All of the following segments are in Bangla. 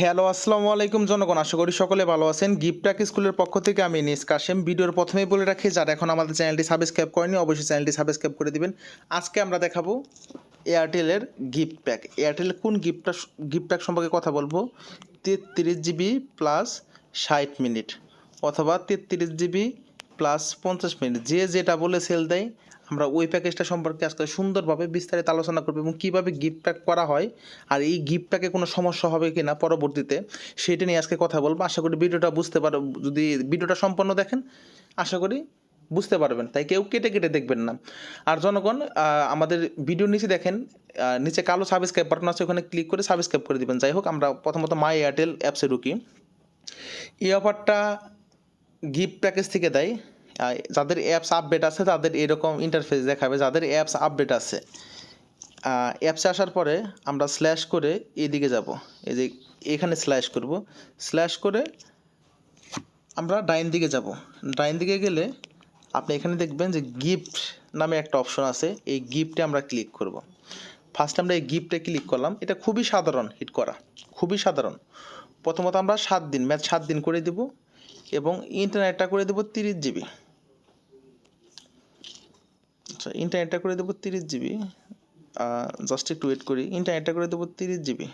হ্যালো, আসসালামু আলাইকুম জনগণ। আশা করি সকলে ভালো আছেন। গিফটাক স্কুলের পক্ষ থেকে আমি নিস কাশেম। ভিডিওর প্রথমেই বলে রাখি, যারা এখন আমাদের চ্যানেলটি সাবস্ক্রাইব করেনি অবশ্যই চ্যানেলটি সাবস্ক্রাইব করে দিবেন। আজকে আমরা দেখাবো এয়ারটেলের গিফট প্যাক এয়ারটেলের কোন গিফটটা গিফট প্যাক সম্পর্কে কথা বলব? তেত্রিশ জিবি প্লাস ষাট মিনিট অথবা তেত্রিশ জিবি প্লাস পঞ্চাশ মিনিট। যে যেটা বলে সেল দেয় আমরা ওই প্যাকেজটা সম্পর্কে আজকে সুন্দরভাবে বিস্তারিত আলোচনা করব এবং কীভাবে গিফট প্যাক করা হয় আর এই গিফট প্যাকে কোনো সমস্যা হবে কি না পরবর্তীতে সেটা নিয়ে আজকে কথা বলব। আশা করি ভিডিওটা বুঝতে পারো, যদি ভিডিওটা সম্পন্ন দেখেন, আশা করি বুঝতে পারবেন। তাই কেউ কেটে কেটে দেখবেন না। আর জনগণ আমাদের ভিডিওর নিচে দেখেন নিচে কালো সাবস্ক্রাইব বাটন আছে, ওখানে ক্লিক করে সাবস্ক্রাইব করে দিবেন। যাই হোক, আমরা প্রথমত মাই এয়ারটেল অ্যাপসে ঢুকি। এই অফারটা গিফট প্যাকেজ থেকে দেয়। যাদের অ্যাপস আপডেট আছে, তাদের এরকম ইন্টারফেস দেখাবে। যাদের অ্যাপস আপডেট আছে অ্যাপসে আসার পরে আমরা স্ল্যাশ করে এদিকে যাব। এই যে এখানে স্ল্যাশ করব। স্ল্যাশ করে আমরা ডাইন দিকে যাব। ডাইন দিকে গেলে আপনি এখানে দেখবেন যে গিফট নামে একটা অপশন আছে। এই গিফটে আমরা ক্লিক করব। ফার্স্ট আমরা এই গিফটে ক্লিক করলাম। এটা খুবই সাধারণ হিট করা। খুবই সাধারণ। প্রথমত আমরা সাত দিন ম্যাচ সাত দিন করে দেব এবং ইন্টারনেটটা করে দেবো তিরিশ জিবি আচ্ছা ইন্টারনেটটা করে দেবো তিরিশ জিবি জাস্ট একটু ওয়েট করি। ইন্টারনেটটা করে দেবো তিরিশ জিবি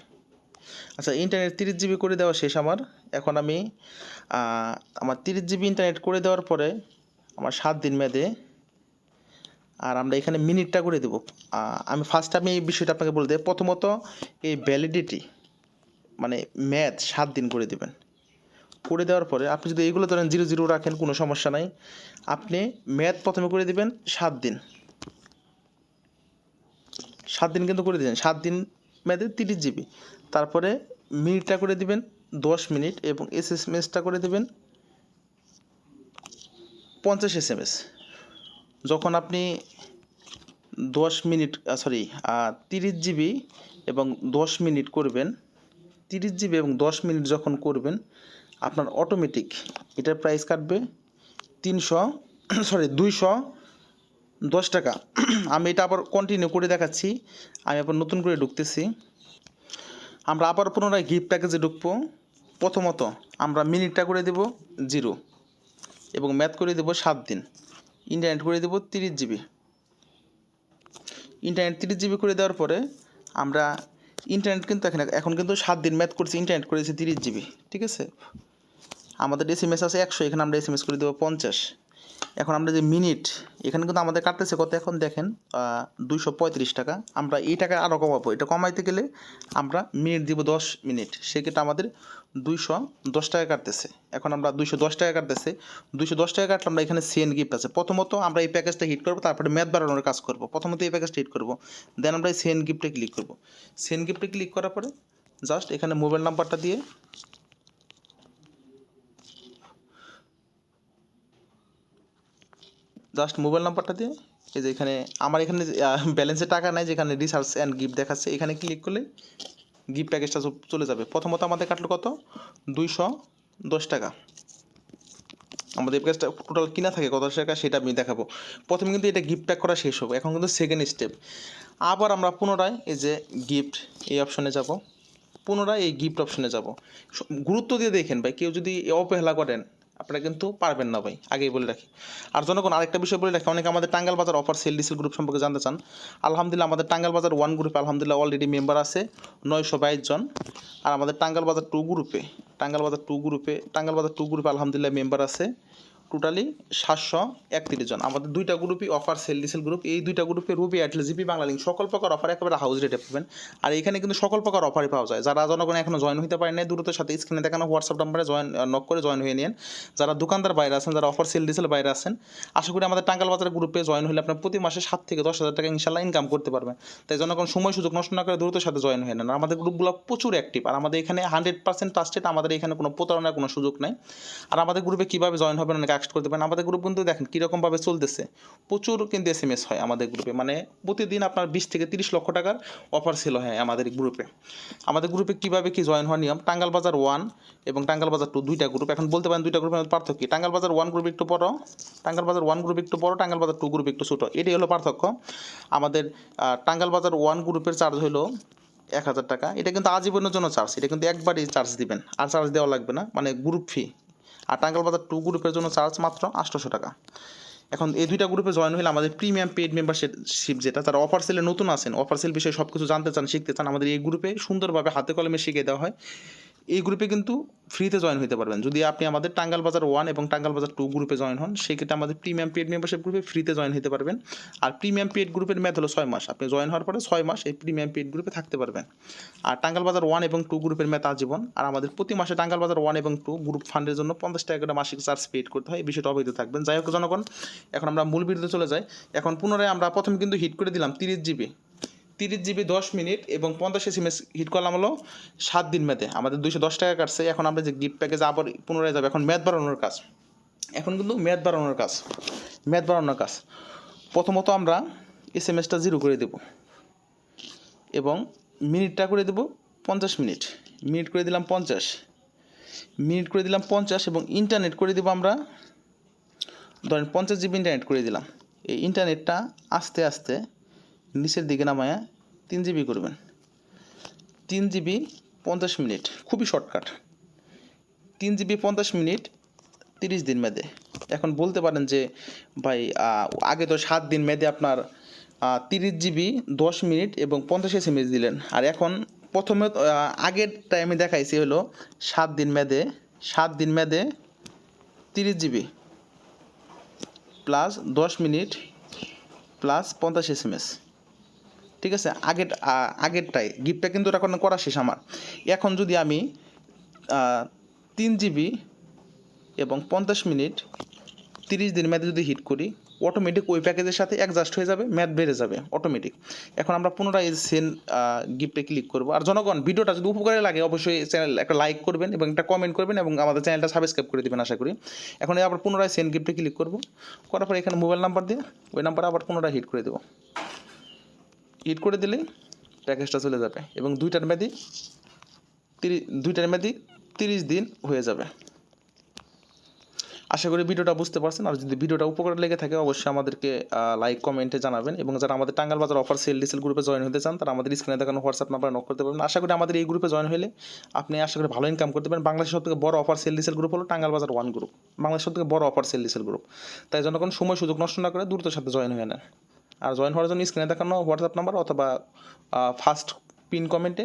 আচ্ছা ইন্টারনেট তিরিশ জিবি করে দেওয়া শেষ আমার। এখন আমি আমার তিরিশ জিবি ইন্টারনেট করে দেওয়ার পরে আমার সাত দিন মেয়াদে, আর আমরা এখানে মিনিটটা করে দেবো। আমি ফার্স্ট আমি এই বিষয়টা আপনাকে বলে দেব প্রথমত, এই ভ্যালিডিটি মানে ম্যাথ সাত দিন করে দেবেন। করে দেওয়ার পরে আপনি যদি এইগুলো ধরেন জিরো জিরো রাখেন, কোনো সমস্যা নাই। আপনি ম্যাথ প্রথমে করে দিবেন সাত দিন। সাত দিন কিন্তু করে দিবেন। সাত দিন ম্যাথে তিরিশ জিবি। তারপরে মিনিটটা করে দিবেন, দশ মিনিট এবং এস এস এমএসটা করে দিবেন পঞ্চাশ এস এম এস যখন আপনি দশ মিনিট সরি তিরিশ জিবি এবং দশ মিনিট করবেন, তিরিশ জিবি এবং দশ মিনিট যখন করবেন, আপনার অটোমেটিক এটার প্রাইস কাটবে তিনশো সরি দুইশো দশ টাকা। আমি এটা আবার কন্টিনিউ করে দেখাচ্ছি। আমি আবার নতুন করে ঢুকতেছি। আমরা আবার পুনরায় গিফট প্যাকেজে ঢুকবো। প্রথমত আমরা মিনিটটা করে দেব জিরো এবং ম্যাথ করে দেব সাত দিন। ইন্টারনেট করে দেব তিরিশ জিবি ইন্টারনেট তিরিশ জিবি করে দেওয়ার পরে আমরা ইন্টারনেট কিন্তু এখন এখন কিন্তু সাত দিন ম্যাথ করছি ইন্টারনেট করেছি তিরিশ জিবি ঠিক আছে? আমাদের এস এম এস আছে একশো, এখানে আমরা এস এম এস করে দেবো পঞ্চাশ। এখন আমরা যে মিনিট, এখানে কিন্তু আমাদের কাটতেছে কত? এখন দেখেন দুইশো পঁয়ত্রিশ টাকা। আমরা এই টাকা আরও কমাবো। এটা কমাইতে গেলে আমরা মিনিট দিব দশ মিনিট। সেক্ষেত্রে আমাদের দুইশো দশ টাকা কাটতেছে। এখন আমরা দুইশো দশ টাকা কাটতেছে। দুইশো দশ টাকা কাটলে আমরা এখানে সেন গিফট আছে। প্রথমত আমরা এই প্যাকেজটা হিট করব, তারপরে ম্যাথ বাড়ানোর কাজ করব। প্রথমত এই প্যাকেজটা হিট করব। দেন আমরা এই সেন গিফটে ক্লিক করব। সেন গিফটে ক্লিক করার পরে জাস্ট এখানে মোবাইল নাম্বারটা দিয়ে জাস্ট মোবাইল নাম্বারটা দিয়ে, এই যে এখানে, আমার এখানে ব্যালেন্সে টাকা নাই যেখানে রিসার্চ অ্যান্ড গিফট দেখাচ্ছে, এখানে ক্লিক করলে গিফট প্যাকেজটা চলে যাবে। প্রথমত আমাদের কাটলো কত? দুইশো দশ টাকা। আমাদের প্যাকেজটা টোটাল কিনা থাকে, কত টাকা, সেটা আমি দেখাবো। প্রথমে কিন্তু এটা গিফট প্যাক করা শেষ হবে, এখন কিন্তু সেকেন্ড স্টেপ আবার আমরা পুনরায় এই যে গিফট এই অপশনে যাব। পুনরায় এই গিফট অপশনে যাব। গুরুত্ব দিয়ে দেখেন ভাই, কেউ যদি অবহেলা করেন আপনারা কিন্তু পারবেন না ভাই, আগেই বলে রাখি। আর জনগণ, আরেকটা বিষয় বলে রাখি, অনেকে আমাদের টাঙ্গাল বাজার অফার সেল ডিসেল গ্রুপ সম্পর্কে জানতে চান। আলহামদুলিল্লাহ, আমাদের টাঙ্গাল বাজার ওয়ান গ্রুপে আলহামদুলিল্লাহ অলরেডি মেম্বার আছে, নয়শো বাইশ জন। আর আমাদের টাঙ্গাল বাজার টু গ্রুপে টাঙ্গাল বাজার টু গ্রুপে টাঙ্গাল বাজার টু গ্রুপে আলহামদুলিল্লাহ মেম্বার আছে। টোটালি সাতশো একত্রিশ জন। আমাদের দুইটা গ্রুপই অফার সেল ডিসেল গ্রুপ এই দুইটা গ্রুপে Robi Airtel GP Bangla link সকল প্রকার অফার একেবারে হাউস রেটে পাবেন। আর এখানে কিন্তু সকল প্রকার অফারই পাওয়া যায়। যারা জনগণ এখনও জয়েন হতে পারেন দ্রুত সাথে স্ক্রিনে দেখানো হোয়াটসঅ্যাপ নাম্বারে জয়েন নক করে জয়েন হয়ে নিন যারা দোকানদার বাইরে আছেন, যারা অফার সেল ডিসেল বাইরে আছেন, আশা করি আমাদের টাঙ্গাল বাজার গ্রুপে জয়েন হলে আপনার প্রতি মাসে সাত থেকে দশ হাজার টাকা ইনশাল্লাহ ইনকাম করতে পারবেন। তাই জনগণ সময় সুযোগ নষ্ট না করে দ্রুত সাথে জয়েন হয়ে নেন। আমাদের গ্রুপগুলো প্রচুর অ্যাক্টিভ আর আমাদের এখানে হান্ড্রেড পার্সেন্ট ট্রাস্টেড আমাদের এখানে কোনো প্রতারণার কোনো সুযোগ নাই। আর আমাদের গ্রুপে কীভাবে জয়েন হবেন, অনেকে আক্স করতে পারেন। আমাদের গ্রুপ কিন্তু দেখেন কীরকমভাবে চলতেছে। প্রচুর কিন্তু এস এম এস হয় আমাদের গ্রুপে মানে প্রতিদিন আপনার বিশ থেকে তিরিশ লক্ষ টাকার অফার সেল হয় আমাদের গ্রুপে আমাদের গ্রুপে কীভাবে কি জয়েন হওয়ার নিয়ম? টাঙ্গাল বাজার ওয়ান এবং টাঙ্গাল বাজার টু দুইটা গ্রুপ এখন বলতে পারেন দুইটা গ্রুপের পার্থক্য টাঙ্গাল বাজার ওয়ান গ্রুপ একটু বড় টাঙ্গাল বাজার ওয়ান গ্রুপ একটু বড় টাঙ্গাল বাজার টু গ্রুপ একটু ছোটো। এটাই হলো পার্থক্য। আমাদের টাঙ্গাল বাজার ওয়ান গ্রুপের চার্জ হলো এক হাজার টাকা। এটা কিন্তু আজীবনের জন্য চার্জ এটা কিন্তু একবারই চার্জ দিবেন। আর চার্জ দেওয়া লাগবে না। মানে গ্রুপ ফি আর টাঙ্গাল বাজার টু গ্রুপের জন্য চার্জ মাত্র আটশোশো টাকা। এখন এই দুইটা গ্রুপে জয়েন হলে আমাদের প্রিমিয়াম পেড মেম্বারশিপ যেটা, তারা অফার সেলে নতুন আছেন অফার সেল বিষয়ে সব কিছু জানতে চান, শিখতে চান, আমাদের এই গ্রুপে সুন্দরভাবে হাতে কলমে শিখিয়ে দেওয়া হয়। এই গ্রুপে কিন্তু ফ্রিতে জয়েন হতে পারবেন। যদি আপনি আমাদের টাঙ্গাল বাজার ওয়ান এবং টাঙ্গাল বাজার টু গ্রুপে জয়েন হন, সেক্ষেত্রে আমাদের প্রিমিয়াম পেড মেম্বারশিপ গ্রুপে ফ্রিতে জয়েন হতে পারবেন। আর প্রিমিয়াম পেড গ্রুপের মেয়াদ হলো ছয় মাস। আপনি জয়েন হওয়ার পরে ছয় মাস এই প্রিমিয়াম পেড গ্রুপে থাকতে পারবেন। আর টাঙ্গাল বাজার ওয়ান এবং টু গ্রুপের মেয়াদ আজীবন। আর আমাদের প্রতি মাসে টাঙ্গাল বাজার ওয়ান এবং টু গ্রুপ ফান্ডের জন্য পঞ্চাশ টাকা করে মাসিক চার্জ পেড করতে হয়। এই বিষয়টা অবহিত থাকবেন যাই হোক জনগণ, এখন আমরা মূল ভিডিওতে চলে যাই। এখন পুনরায় আমরা প্রথমে কিন্তু হিট করে দিলাম তিরিশ জিবি তিরিশ জিবি দশ মিনিট এবং পঞ্চাশ এস হিট করলাম হলো সাত দিন মেয়াদে। আমাদের দুইশো দশ টাকা কাটছে। এখন আমরা যে গিফট প্যাকেজ আবার পুনরায় যাবে। এখন মেয়াদ বাড়ানোর কাজ। এখন কিন্তু মেয়াদ বাড়ানোর কাজ। মেয়াদ বাড়ানোর কাজ। প্রথমত আমরা এস এম এসটা জিরো করে দেব এবং মিনিটটা করে দেব পঞ্চাশ মিনিট। মিনিট করে দিলাম পঞ্চাশ। মিনিট করে দিলাম পঞ্চাশ এবং ইন্টারনেট করে দেবো আমরা, ধরেন পঞ্চাশ জিবি ইন্টারনেট করে দিলাম। এই ইন্টারনেটটা আস্তে আস্তে নিচের দিকে নামায়া তিন জিবি করবেন। তিন জিবি পঞ্চাশ মিনিট, খুবই শর্টকাট তিন জিবি পঞ্চাশ মিনিট তিরিশ দিন মেয়াদে। এখন বলতে পারেন যে, ভাই আগে তো সাত দিন মেয়াদে আপনার তিরিশ জিবি দশ মিনিট এবং পঞ্চাশ এস দিলেন। আর এখন প্রথমে আগের টাইমে দেখাইছি হলো সাত দিন মেয়াদে, সাত দিন মেয়াদে তিরিশ জিবি প্লাস দশ মিনিট প্লাস পঞ্চাশ এস। ঠিক আছে? আগের আগেরটাই। গিফটটা কিন্তু এখন করা শেষ আমার। এখন যদি আমি তিন জিবি এবং পঞ্চাশ মিনিট, তিরিশ দিন মেয়াদে যদি হিট করি অটোমেটিক ওই প্যাকেজের সাথে অ্যাডজাস্ট হয়ে যাবে ম্যাথ বেড়ে যাবে অটোমেটিক এখন আমরা পুনরায় সেন গিফটে ক্লিক করব। আর জনগণ, ভিডিওটা যদি উপকারে লাগে, অবশ্যই চ্যানেল একটা লাইক করবেন এবং একটা কমেন্ট করবেন এবং আমাদের চ্যানেলটা সাবস্ক্রাইব করে দেবেন, আশা করি। এখন আবার পুনরায় সেন গিফটে ক্লিক করব। করার পরে এখানে মোবাইল নাম্বার দিয়ে, ওই নাম্বারে আবার পুনরায় হিট করে দেবো। হিট করে দিলেই প্যাকেজটা চলে যাবে এবং দুইটার মেয়াদি তিরিশ দুইটার মেয়াদি তিরিশ দিন হয়ে যাবে। আশা করি ভিডিওটা বুঝতে পারছেন। আর যদি ভিডিওটা উপকার লেগে থাকে, অবশ্যই আমাদেরকে লাইক কমেন্টে জানাবেন এবং যারা আমাদের টাঙ্গাল বাজার অফার সেল ডিসেল গ্রুপে জয়েন হতে চান, তারা আমাদের স্ক্রিনে দেখানো হোয়াটসঅ্যাপ নাম্বার নক করতে পারবেন। আশা করি আমাদের এই গ্রুপে জয়েন হলে আপনি আশা করি ভালো ইনকাম করতে পারেন। বাংলাদেশের সব থেকে বড় অফার সেল ডিসেল গ্রুপ হলো টাঙ্গাল বাজার ওয়ান গ্রুপ বাংলাদেশের সব থেকে বড় অফার সেল ডিসেল গ্রুপ তাই জন্য কোনো সময় সুযোগ নষ্ট না করে দ্রুত সাথে জয়েন হয়ে নেন। আর জয়েন হওয়ার জন্য স্ক্রিনে দেখানো হোয়াটসঅ্যাপ নাম্বার অথবা ফার্স্ট পিন কমেন্টে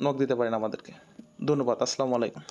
নক দিতে পারেন আমাদেরকে। ধন্যবাদ, আসসালামু আলাইকুম।